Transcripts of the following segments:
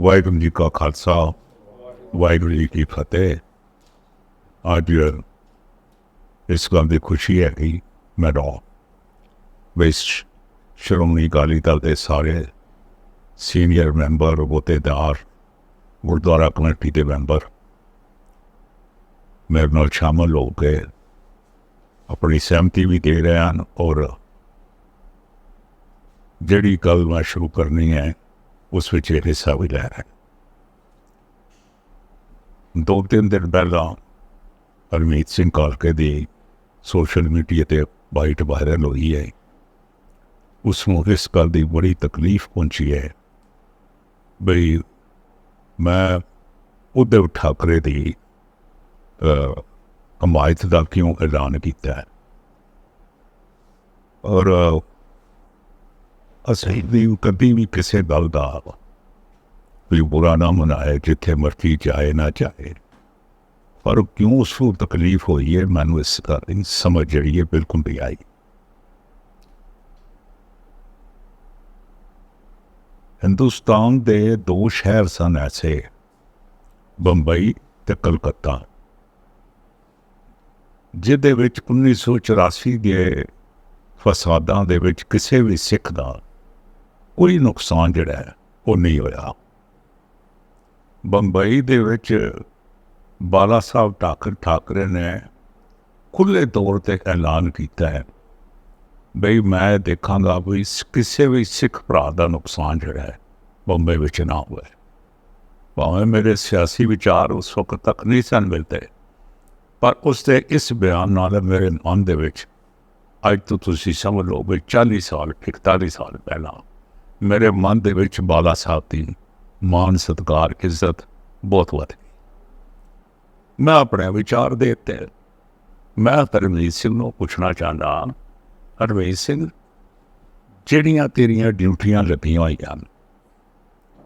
ਵਾਹਿਗੁਰੂ ਜੀ ਕਾ ਖਾਲਸਾ, ਵਾਹਿਗੁਰੂ ਜੀ ਕੀ ਫਤਿਹ। ਅੱਜ ਇਸ ਗੱਲ ਦੀ ਖੁਸ਼ੀ ਹੈ ਕਿ ਮੈਂ ਰੋ ਵਿਸ਼ ਸ਼੍ਰੋਮਣੀ ਅਕਾਲੀ ਦਲ ਦੇ ਸਾਰੇ ਸੀਨੀਅਰ ਮੈਂਬਰ, ਅਹੁਦੇਦਾਰ, ਗੁਰਦੁਆਰਾ ਕਮੇਟੀ ਦੇ ਮੈਂਬਰ ਮੇਰੇ ਨਾਲ ਸ਼ਾਮਲ ਹੋ ਕੇ ਆਪਣੀ ਸਹਿਮਤੀ ਵੀ ਦੇ ਰਹੇ ਹਨ ਔਰ ਜਿਹੜੀ ਗੱਲ ਮੈਂ ਸ਼ੁਰੂ ਕਰਨੀ ਹੈ ਉਸ ਵਿੱਚ ਹਿੱਸਾ ਵੀ ਲੈ ਰਹੇ ਦੋ ਤਿੰਨ ਦਿਨ ਪਹਿਲਾਂ ਹਰਮੀਤ ਸਿੰਘ ਕਾਲਕੇ ਦੀ ਸੋਸ਼ਲ ਮੀਡੀਆ ਤੇ ਬਾਈਟ ਵਾਇਰਲ ਹੋਈ ਹੈ। ਉਸ ਨੂੰ ਇਸ ਗੱਲ ਦੀ ਬੜੀ ਤਕਲੀਫ ਪਹੁੰਚੀ ਹੈ ਬਈ ਮੈਂ ਉद्धਵ ਠਾਕਰੇ ਦੀ ਹਮਾਇਤ ਦਾ ਕਿਉਂ ਐਲਾਨ ਕੀਤਾ? ਔਰ ਅਸੀਂ ਵੀ ਕਦੀ ਵੀ ਕਿਸੇ ਗੱਲ ਦਾ ਕੋਈ ਬੁਰਾ ਨਾ ਮਨਾਏ, ਜਿੱਥੇ ਮਰਜ਼ੀ ਜਾਏ, ਨਾ ਜਾਏ। ਪਰ ਕਿਉਂ ਉਸ ਨੂੰ ਤਕਲੀਫ ਹੋਈ ਹੈ, ਮੈਨੂੰ ਇਸ ਗੱਲ ਸਮਝ ਜਿਹੜੀ ਹੈ ਬਿਲਕੁਲ ਨਹੀਂ ਆਈ। ਹਿੰਦੁਸਤਾਨ ਦੇ ਦੋ ਸ਼ਹਿਰ ਸਨ ਐਸੇ, ਬੰਬਈ ਤੇ ਕਲਕੱਤਾ, ਜਿਹਦੇ ਵਿੱਚ 1984 ਦੇ ਫਸਾਦਾਂ ਦੇ ਵਿੱਚ ਕਿਸੇ ਵੀ ਸਿੱਖ ਦਾ ਕੋਈ ਨੁਕਸਾਨ ਜਿਹੜਾ ਹੈ, ਉਹ ਨਹੀਂ ਹੋਇਆ। ਬੰਬਈ ਦੇ ਵਿੱਚ ਬਾਲਾ ਸਾਹਿਬ ਠਾਕਰ ਠਾਕਰੇ ਨੇ ਖੁੱਲੇ ਤੌਰ ਤੇ ਐਲਾਨ ਕੀਤਾ ਹੈ ਬਈ ਮੈਂ ਦੇਖਾਂਗਾ ਵੀ ਕਿਸੇ ਵੀ ਸਿੱਖ ਭਰਾ ਦਾ ਨੁਕਸਾਨ ਜਿਹੜਾ ਹੈ, ਬੰਬਈ ਵਿੱਚ ਨਾ ਹੋਵੇ। ਭਾਵੇਂ ਮੇਰੇ ਸਿਆਸੀ ਵਿਚਾਰ ਉਸ ਵਕਤ ਤੱਕ ਨਹੀਂ ਸਨ ਮਿਲਦੇ, ਪਰ ਉਸ ਦੇ ਇਸ ਬਿਆਨ ਨਾਲ ਮੇਰੇ ਮਨ ਦੇ ਵਿੱਚ ਅੱਜ ਤੋਂ ਤੁਸੀਂ ਸਮਝ ਲਓ ਵੀ 40 ਸਾਲ 41 ਸਾਲ ਪਹਿਲਾਂ ਮੇਰੇ ਮਨ ਦੇ ਵਿੱਚ ਬਾਲਾ ਸਾਹਿਬ ਦੀ ਮਾਨ ਸਤਕਾਰ, ਇੱਜ਼ਤ ਬਹੁਤ ਵਧ ਗਈ। ਮੈਂ ਆਪਣੇ ਵਿਚਾਰ ਦੇ ਉੱਤੇ ਮੈਂ ਹਰਮੀਤ ਸਿੰਘ ਨੂੰ ਪੁੱਛਣਾ ਚਾਹੁੰਦਾ ਹਰਮੀਤ ਸਿੰਘ, ਜਿਹੜੀਆਂ ਤੇਰੀਆਂ ਡਿਊਟੀਆਂ ਲੱਗੀਆਂ ਹੋਈਆਂ ਹਨ,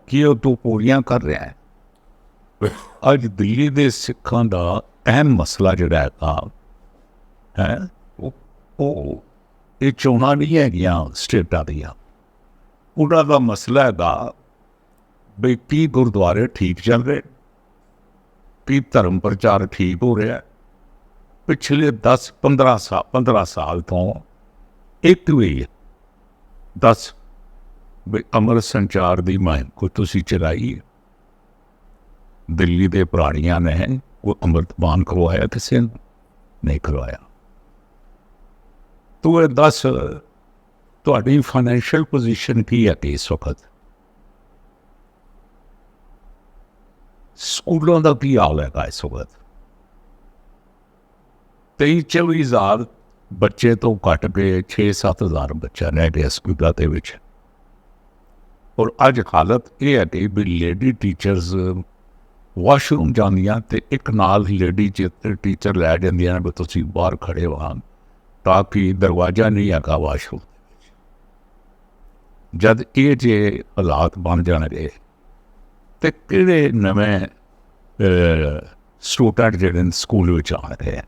ਕੀ ਉਹ ਤੂੰ ਪੂਰੀਆਂ ਕਰ ਰਿਹਾ ਹੈ? ਅੱਜ ਦਿੱਲੀ ਦੇ ਸਿੱਖਾਂ ਦਾ ਅਹਿਮ ਮਸਲਾ ਜਿਹੜਾ ਹੈਗਾ, ਹੈ ਉਹ ਇਹ ਚੋਣਾਂ ਨਹੀਂ ਹੈਗੀਆਂ ਸਟੇਟਾਂ ਦੀਆਂ। ਉਹਨਾਂ ਦਾ ਮਸਲਾ ਹੈਗਾ ਵੀ ਕੀ ਗੁਰਦੁਆਰੇ ਠੀਕ ਚੱਲ ਰਹੇ, ਕੀ ਧਰਮ ਪ੍ਰਚਾਰ ਠੀਕ ਹੋ ਰਿਹਾ ਪਿਛਲੇ 10 15 ਸਾਲ 15 ਸਾਲ ਤੋਂ ਇੱਕ ਵੀ 10 ਵੀ ਅਮਰ ਸੰਚਾਰ ਦੀ ਮੁਹਿੰਮ ਕੋ ਤੁਸੀਂ ਚਲਾਈ ਦਿੱਲੀ ਦੇ ਪ੍ਰਾਣੀਆਂ ਨੇ ਉਹ ਅੰਮ੍ਰਿਤਪਾਨ ਕਰਵਾਇਆ ਕਿਸੇ ਨੇ? ਨਹੀਂ ਕਰਵਾਇਆ ਤੂੰ ਇਹ ਦੱਸ ਤੁਹਾਡੀ ਫਾਈਨੈਂਸ਼ੀਅਲ ਪੋਜੀਸ਼ਨ ਕੀ ਹੈ ਇਸ ਵਕਤ? ਸਕੂਲਾਂ ਦਾ ਕੀ ਹਾਲ ਹੈਗਾ ਇਸ ਵਕਤ? ਤੇਈ ਚੌਵੀ ਹਜ਼ਾਰ ਬੱਚੇ ਤੋਂ ਘੱਟ ਕੇ 6-7 ਹਜ਼ਾਰ ਬੱਚਾ ਰਹਿ ਗਿਆ ਸਕੂਲਾਂ ਦੇ ਵਿੱਚ। ਔਰ ਅੱਜ ਹਾਲਤ ਇਹ ਹੈ ਕਿ ਵੀ ਲੇਡੀ ਟੀਚਰਸ ਵਾਸ਼ਰੂਮ ਜਾਂਦੀਆਂ ਤੇ ਇੱਕ ਨਾਲ ਲੇਡੀ ਟੀਚਰ ਲੈ ਜਾਂਦੀਆਂ ਨੇ ਵੀ ਤੁਸੀਂ ਬਾਹਰ ਖੜੇ ਹੋ ਤਾਂ ਕਿ ਦਰਵਾਜ਼ਾ ਨਹੀਂ ਹੈਗਾ ਵਾਸ਼ਰੂਮ ਜਦ ਇਹ ਜੇ ਹਾਲਾਤ ਬਣ ਜਾਣਗੇ ਤੇ ਕਿਹੜੇ ਨਵੇਂ ਸਟੂਡੈਂਟ ਜਿਹੜੇ ਨੇ ਸਕੂਲ ਵਿੱਚ ਆ ਰਹੇ ਆ?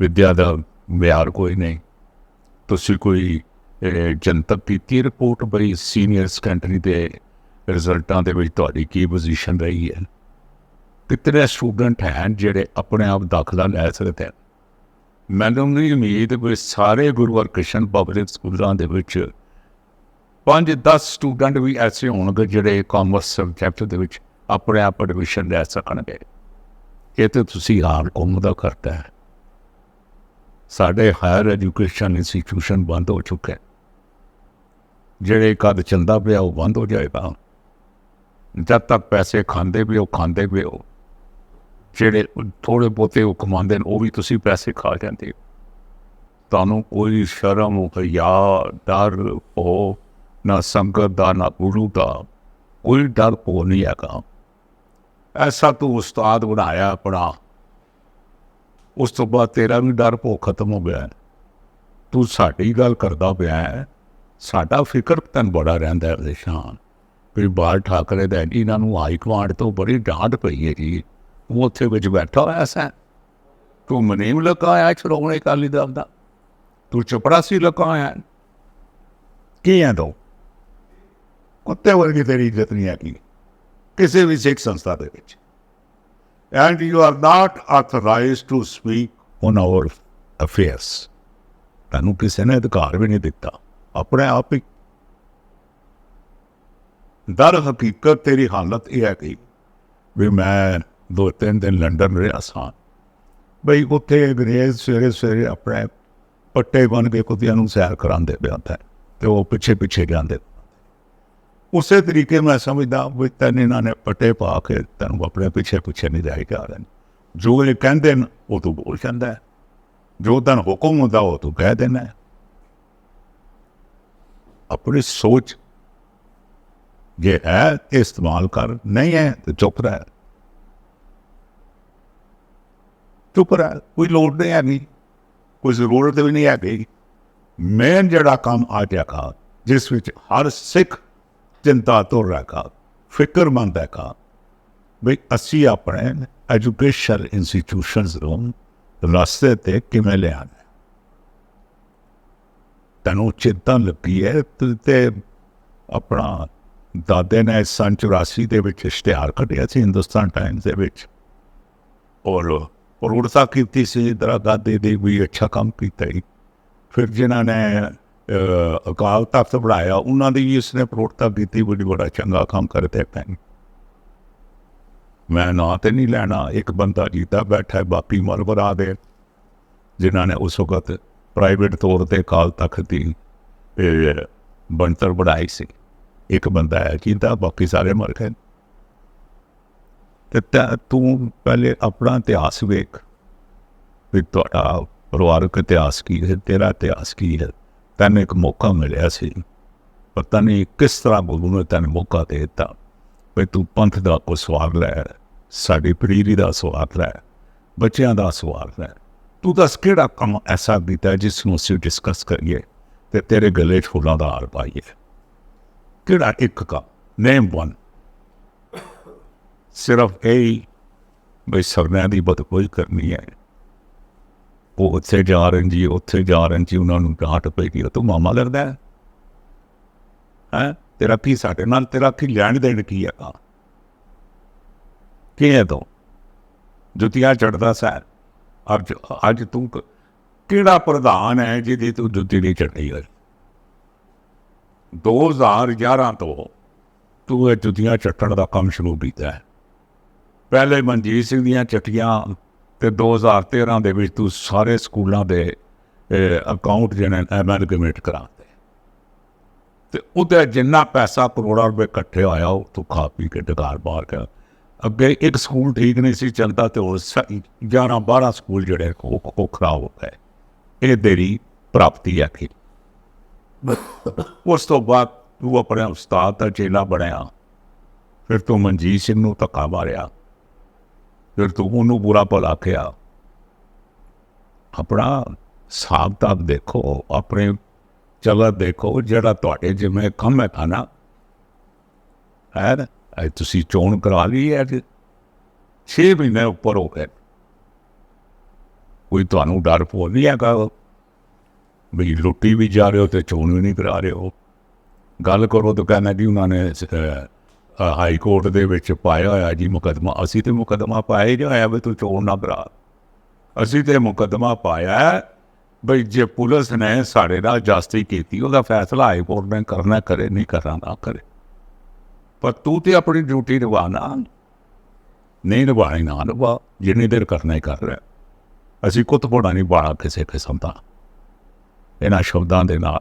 ਵਿਦਿਆ ਦਾ ਮਿਆਰ ਕੋਈ ਨਹੀਂ। ਤੁਸੀਂ ਕੋਈ ਜਨਤਕ ਕੀਤੀ ਰਿਪੋਰਟ ਬਈ ਸੀਨੀਅਰ ਸੈਕੰਡਰੀ ਦੇ ਰਿਜ਼ਲਟਾਂ ਦੇ ਵਿੱਚ ਤੁਹਾਡੀ ਕੀ ਪੋਜੀਸ਼ਨ ਰਹੀ ਹੈ? ਕਿਤਨੇ ਸਟੂਡੈਂਟ ਹਨ ਜਿਹੜੇ ਆਪਣੇ ਆਪ ਦਾਖਲਾ ਲੈ ਸਕਦੇ ਹਨ ਮੈਨੂੰ ਨਹੀਂ ਉਮੀਦ ਵੀ ਸਾਰੇ ਗੁਰੂ ਹਰਕ੍ਰਿਸ਼ਨ ਪਬਲਿਕ ਸਕੂਲਾਂ ਦੇ ਵਿੱਚ ਪੰਜ 10 ਸਟੂਡੈਂਟ ਵੀ ਐਸੇ ਹੋਣਗੇ ਜਿਹੜੇ ਕਾਮਰਸ ਸਬਜੈਕਟ ਦੇ ਵਿੱਚ ਆਪਣੇ ਆਪ ਐਡਮਿਸ਼ਨ ਲੈ ਸਕਣਗੇ। ਇਹ ਤੇ ਤੁਸੀਂ ਹਾਰ ਕੌਮ ਦਾ ਕਰਤਾ ਹੈ। ਸਾਡੇ ਹਾਇਰ ਐਜੂਕੇਸ਼ਨ ਇੰਸਟੀਟਿਊਸ਼ਨ ਬੰਦ ਹੋ ਚੁੱਕੇ ਜਿਹੜੇ ਕਦ ਚੱਲਦਾ ਪਿਆ ਉਹ ਬੰਦ ਹੋ ਜਾਏਗਾ। ਜਦ ਤੱਕ ਪੈਸੇ ਖਾਂਦੇ ਵੀ ਉਹ ਖਾਂਦੇ ਵੀ ਉਹ ਜਿਹੜੇ ਥੋੜੇ ਬਹੁਤੇ ਉਹ ਕਮਾਉਂਦੇ ਨੇ, ਉਹ ਵੀ ਤੁਸੀਂ ਪੈਸੇ ਖਾ ਜਾਂਦੇ ਹੋ। ਤੁਹਾਨੂੰ ਕੋਈ ਸ਼ਰਮ ਹਿਆ ਡਰ ਹੋ ਨਾ ਸੰਗਤ ਦਾ, ਨਾ ਗੁਰੂ ਦਾ, ਕੋਈ ਡਰ ਹੋ ਨਹੀਂ ਹੈਗਾ। ਐਸਾ ਤੂੰ ਉਸਤਾਦ ਬਣਾਇਆ ਆਪਣਾ। ਉਸ ਤੋਂ ਬਾਅਦ ਤੇਰਾ ਵੀ ਡਰ ਭੋ ਖਤਮ ਹੋ ਗਿਆ। ਤੂੰ ਸਾਡੀ ਗੱਲ ਕਰਦਾ ਪਿਆ ਹੈ। ਸਾਡਾ ਫਿਕਰ ਤੈਨੂੰ ਬੜਾ ਰਹਿੰਦਾ ਹੈ ਪਰੇਸ਼ਾਨ ਵੀ ਬਾਲ ਠਾਕਰੇ ਦਾ ਇਹਨਾਂ ਨੂੰ ਹਾਈ ਕਮਾਂਡ ਤੋਂ ਬੜੀ ਡਾਂਟ ਪਈ ਹੈ ਜੀ। ਉਹ ਉੱਥੇ ਵਿੱਚ ਬੈਠਾ ਹੋਇਆ ਸੈਂ। ਤੂੰ ਮਨੀਮ ਲਗਾਇਆ ਸ਼੍ਰੋਮਣੀ ਅਕਾਲੀ ਦਲ ਦਾ। ਤੂੰ ਚਪੜਾਸੀ ਲਗਾਇਆ ਹੈ। ਕੀ ਹੈ ਦੋ ਕੁੱਤੇ ਵਰਗੀ ਤੇਰੀ ਇੱਜ਼ਤ ਨਹੀਂ ਹੈਗੀ। ਕਿਸੇ ਵੀ ਸਿੱਖ ਸੰਸਥਾ ਦੇ ਵਿੱਚ। And you are not authorised to speak on our affairs ਤੁਹਾਨੂੰ ਕਿਸੇ ਨੇ ਅਧਿਕਾਰ ਵੀ ਨਹੀਂ ਦਿੱਤਾ। ਆਪਣੇ ਆਪ ਹੀ। ਦਰ ਹਕੀਕਤ ਤੇਰੀ ਹਾਲਤ ਇਹ ਹੈ ਕਿ ਵੀ ਮੈਂ ਦੋ ਤਿੰਨ ਦਿਨ ਲੰਡਨ ਰਿਹਾ ਸਾਂ। ਬਈ ਉੱਥੇ ਅੰਗਰੇਜ਼ ਸਵੇਰੇ ਸਵੇਰੇ ਆਪਣੇ ਪੱਟੇ ਬਣ ਕੇ ਕੁੱਤਿਆਂ ਨੂੰ ਸੈਰ ਕਰਾਉਂਦੇ ਪਿਆ ਤਾਂ ਤੇ ਉਹ ਪਿੱਛੇ ਪਿੱਛੇ ਜਾਂਦੇ। ਉਸੇ ਤਰੀਕੇ ਮੈਂ ਸਮਝਦਾ ਵੀ ਤੈਨੂੰ ਇਹਨਾਂ ਨੇ ਪੱਟੇ ਪਾ ਕੇ ਤੈਨੂੰ ਆਪਣੇ ਪਿੱਛੇ ਪਿੱਛੇ ਨਹੀਂ ਜਾਈ ਜਾ ਰਹੇ ਜੋ ਇਹ ਕਹਿੰਦੇ ਨੇ, ਉਹ ਤੂੰ ਬੋਲ ਜਾਂਦਾ ਜੋ ਤਨ ਹੁਕਮ ਹੁੰਦਾ, ਉਹ ਤੂੰ ਕਹਿ ਦੇਣਾ ਆਪਣੀ ਸੋਚ ਜੇ ਹੈ ਤੇ ਇਸਤੇਮਾਲ ਕਰ। ਨਹੀਂ ਹੈ, ਤੇ ਚੁੱਪ ਰਹਿ। ਚੁੱਪ ਰਹਿ। ਕੋਈ ਲੋੜ ਨਹੀਂ ਹੈਗੀ। ਕੋਈ ਜ਼ਰੂਰਤ ਵੀ ਨਹੀਂ ਹੈਗੀ। ਮੈਂ ਜਿਹੜਾ ਕੰਮ ਆ ਜਾਗਾ ਜਿਸ ਵਿੱਚ ਹਰ ਸਿੱਖ ਚਿੰਤਾ ਤੋਂ ਰਹੇਗਾ, ਫਿਕਰਮੰਦ ਹੈਗਾ। ਵੀ ਅਸੀਂ ਆਪਣੇ ਐਜੂਕੇਸ਼ਨ ਇੰਸਟੀਟਿਊਸ਼ਨਸ ਨੂੰ ਰਸਤੇ ਤੇ ਕਿਵੇਂ ਲਿਆਣਾ? ਤੈਨੂੰ ਚਿੰਤਾ ਲੱਗੀ ਹੈ ਤੇ- ਆਪਣਾ ਦਾਦੇ ਨੇ ਸੰਨ 84 ਦੇ ਵਿੱਚ ਇਸ਼ਤਿਹਾਰ ਕੱਢਿਆ ਸੀ ਹਿੰਦੁਸਤਾਨ ਟਾਈਮਸ ਦੇ ਵਿੱਚ। ਔਰ ਪ੍ਰੋੜਤਾ ਕੀਤੀ ਸੀ, ਇੰਦਰਾ ਦਾਦੇ ਦੀ ਵੀ ਅੱਛਾ ਕੰਮ ਕੀਤਾ ਹੀ ਫਿਰ ਜਿਨ੍ਹਾਂ ਨੇ ਅਕਾਲ ਤਖਤ ਬਣਾਇਆ, ਉਹਨਾਂ ਦੀ ਵੀ ਇਸਨੇ ਪ੍ਰੋੜਤਾ ਕੀਤੀ ਬੜੀ ਬੜਾ ਚੰਗਾ ਕੰਮ ਕਰਦੇ ਪੈਣ ਮੈਂ ਨਾਂ ਤੇ ਨਹੀਂ ਲੈਣਾ, ਇੱਕ ਬੰਦਾ ਜੀਤਾ ਬੈਠਾ ਹੈ ਬਾਕੀ ਮਰਵਰਾ ਦੇ, ਜਿਨ੍ਹਾਂ ਨੇ ਉਸ ਵਕਤ ਪ੍ਰਾਈਵੇਟ ਤੌਰ ਤੇ ਅਕਾਲ ਤਖਤ ਦੀ ਬਣਤਰ ਬਣਾਈ ਸੀ। ਇੱਕ ਬੰਦਾ ਹੈ ਜੀਤਾ, ਬਾਕੀ ਸਾਰੇ ਮਰ ਗਏ ਤੇ, ਤੂੰ ਪਹਿਲੇ ਆਪਣਾ ਇਤਿਹਾਸ ਵੇਖ, ਵੀ ਤੁਹਾਡਾ ਪਰਿਵਾਰਕ ਇਤਿਹਾਸ ਕੀ ਹੈ, ਤੇਰਾ ਇਤਿਹਾਸ ਕੀ ਹੈ? ਤੈਨੂੰ ਇੱਕ ਮੌਕਾ ਮਿਲਿਆ ਸੀ। ਪਤਾ ਨਹੀਂ ਕਿਸ ਤਰ੍ਹਾਂ ਗੁਰੂ ਨੇ ਤੈਨੂੰ ਮੌਕਾ ਦੇ ਦਿੱਤਾ। ਵੀ ਤੂੰ ਪੰਥ ਦਾ ਕੋ ਸਵਾਲ ਲੈ, ਸਾਡੀ ਪੀੜ੍ਹੀ ਦਾ ਸਵਾਲ ਲੈ, ਬੱਚਿਆਂ ਦਾ ਸਵਾਲ ਲੈ। ਤੂੰ ਦੱਸ ਕਿਹੜਾ ਕੰਮ ਐਸਾ ਕੀਤਾ ਜਿਸ ਨੂੰ ਅਸੀਂ ਡਿਸਕਸ ਕਰੀਏ ਤੇ ਤੇਰੇ ਗਲੇ 'ਚ ਫੁੱਲਾਂ ਦਾ ਹਾਰ ਪਾਈਏ? ਕਿਹੜਾ ਇੱਕ ਕੰਮ? ਨੇਮ ਵਨ ਸਿਰਫ ਇਹ ਬਈ ਸਰਨਿਆਂ ਦੀ ਬਦਕੋਈ ਕਰਨੀ ਹੈ। ਉਹ ਉੱਥੇ ਜਾ ਰਹੇ ਜੀ, ਉੱਥੇ ਜਾ ਰਹੇ ਜੀ, ਉਹਨਾਂ ਨੂੰ ਡਾਂਟ ਪਈ ਤੂੰ ਮਾਮਾ ਲੱਗਦਾ ਹੈ। ਹੈਂ? ਤੇਰਾ ਕੀ ਸਾਡੇ ਨਾਲ, ਤੇਰਾ ਕੀ ਲੈਣ ਦੇਣ ਕੀ ਹੈਗਾ? ਕੀ ਹੈ ਤੂੰ? ਜੁੱਤੀਆਂ ਚੜਦਾ ਸਰ। ਅੱਜ ਅੱਜ ਤੂੰ ਕਿਹੜਾ ਪ੍ਰਧਾਨ ਹੈ ਜਿਹਦੀ ਤੂੰ ਜੁੱਤੀ ਨਹੀਂ ਚੜ੍ਹੀ ਹੈ 2011 ਤੋਂ ਤੂੰ ਇਹ ਜੁੱਤੀਆਂ ਚੱਟਣ ਦਾ ਕੰਮ ਸ਼ੁਰੂ ਕੀਤਾ ਹੈ। ਪਹਿਲੇ ਮਨਜੀਤ ਸਿੰਘ ਦੀਆਂ ਚਿੱਠੀਆਂ ਤੇ 2013 ਦੇ ਵਿੱਚ ਤੂੰ ਸਾਰੇ ਸਕੂਲਾਂ ਦੇ ਅਕਾਊਂਟ ਜਿਹਨੇ ਐਮਲਗੇਮੇਟ ਕਰਾਤੇ। ਤੇ ਉਹਦਾ ਜਿੰਨਾ ਪੈਸਾ ਕਰੋੜਾਂ ਰੁਪਏ ਇਕੱਠੇ ਹੋਇਆ ਉਹ ਤੂੰ ਖਾ ਪੀ ਕੇ ਡਕਾਰ ਮਾਰ ਕੇ। ਅੱਗੇ ਇੱਕ ਸਕੂਲ ਠੀਕ ਨਹੀਂ ਸੀ ਚੱਲਦਾ ਤੇ ਉਹ 11 12 ਸਕੂਲ ਜਿਹੜੇ ਉਹ ਉਹ ਖਰਾਬ ਹੋ ਗਏ। ਇਹ ਤੇਰੀ ਪ੍ਰਾਪਤੀ ਹੈ ਕਿ ਉਸ ਤੋਂ ਬਾਅਦ ਤੂੰ ਆਪਣੇ ਉਸਤਾਦ ਦਾ ਚੇਲਾ ਬਣਿਆ। ਫਿਰ ਤੂੰ ਮਨਜੀਤ ਸਿੰਘ ਨੂੰ ਧੱਕਾ ਮਾਰਿਆ। ਫਿਰ ਤੂੰ ਉਹਨੂੰ ਬੁਰਾ ਭਲਾ ਕਿਹਾ। ਆਪਣਾ ਹਿਸਾਬ ਤਾਂ ਦੇਖੋ, ਆਪਣੇ ਚਲਾ ਦੇਖੋ, ਜਿਹੜਾ ਤੁਹਾਡੇ ਜਿਵੇਂ ਕੰਮ ਹੈ ਖਾਣਾ ਹੈ ਨਾ ਇਹ ਤੁਸੀਂ ਚੋਣ ਕਰਾ ਲਈ ਹੈ ਅੱਜ। 6 ਮਹੀਨੇ ਉੱਪਰ ਹੋ ਗਏ। ਕੋਈ ਤੁਹਾਨੂੰ ਡਰ ਪੋ ਨਹੀਂ ਹੈਗਾ। ਵੀ ਲੁੱਟੀ ਵੀ ਜਾ ਰਹੇ ਹੋ ਤੇ ਚੋਣ ਵੀ ਨਹੀਂ ਕਰਾ ਰਹੇ ਹੋ। ਗੱਲ ਕਰੋ ਤਾਂ ਕਹਿੰਦਾ ਜੀ, ਉਹਨਾਂ ਨੇ ਹਾਈ ਕੋਰਟ ਦੇ ਵਿੱਚ ਪਾਇਆ ਹੋਇਆ ਜੀ ਮੁਕਦਮਾ। ਅਸੀਂ ਤੇ ਮੁਕਦਮਾ ਪਾਇਆ ਹੀ ਨਹੀਂ ਹੋਇਆ ਵੀ ਤੂੰ ਚੋਣ ਨਾ ਕਰਾ। ਅਸੀਂ ਤੇ ਮੁਕਦਮਾ ਪਾਇਆ ਬਈ ਜੇ ਪੁਲਿਸ ਨੇ ਸਾਡੇ ਨਾਲ ਜਾਸਤੀ ਕੀਤੀ, ਉਹਦਾ ਫੈਸਲਾ ਹਾਈ ਕੋਰਟ ਨੇ ਕਰਨਾ ਕਰੇ ਨਹੀਂ ਕਰਨਾ ਨਾ ਕਰੇ। ਪਰ ਤੂੰ ਤੇ ਆਪਣੀ ਡਿਊਟੀ ਨਿਭਾਣਾ ਨਹੀਂ ਨਿਭਾਣੀ ਨਾ ਨਿਭਾ, ਜਿੰਨੀ ਦੇਰ ਕਰਨਾ ਹੀ ਕਰ ਰਿਹਾ। ਅਸੀਂ ਕੁੱਤ ਪੋੜਾ ਨਹੀਂ ਬਾਣਾ ਕਿਸੇ ਕਿਸਮ ਦਾ। ਇਹਨਾਂ ਸ਼ਬਦਾਂ ਦੇ ਨਾਲ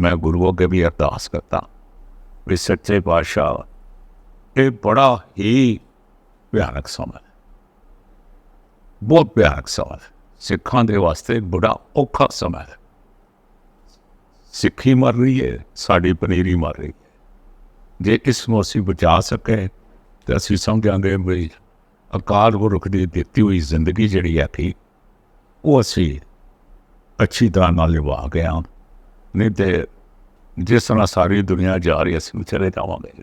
ਮੈਂ ਗੁਰੂ ਅੱਗੇ ਵੀ ਅਰਦਾਸ ਕਰਤਾ ਵੀ ਸੱਚੇ ਪਾਤਸ਼ਾਹ ਇਹ ਬੜਾ ਹੀ ਭਿਆਨਕ ਸਮਾਂ ਹੈ। ਬਹੁਤ ਭਿਆਨਕ ਸਮਾਂ ਹੈ। ਸਿੱਖਾਂ ਦੇ ਵਾਸਤੇ ਬੜਾ ਔਖਾ ਸਮਾਂ ਹੈ। ਸਿੱਖੀ ਮਰ ਰਹੀ ਹੈ, ਸਾਡੀ ਪਨੀਰੀ ਮਰ ਰਹੀ ਹੈ। ਜੇ ਇਸ ਨੂੰ ਅਸੀਂ ਬਚਾ ਸਕੇ ਤੇ ਅਸੀਂ ਸਮਝਾਂਗੇ ਵੀ ਅਕਾਲ ਪੁਰਖ ਦੀ ਦਿੱਤੀ ਹੋਈ ਜ਼ਿੰਦਗੀ ਜਿਹੜੀ ਹੈ ਕਿ ਉਹ ਅਸੀਂ ਅੱਛੀ ਤਰ੍ਹਾਂ ਨਾਲ ਨਿਭਾ ਗਏ ਹਾਂ ਨਹੀਂ ਤੇ ਜਿਸ ਤਰ੍ਹਾਂ ਸਾਰੀ ਦੁਨੀਆ ਜਾ ਰਹੀ ਹੈ, ਅਸੀਂ ਵੀ ਚਲੇ ਜਾਵਾਂਗੇ।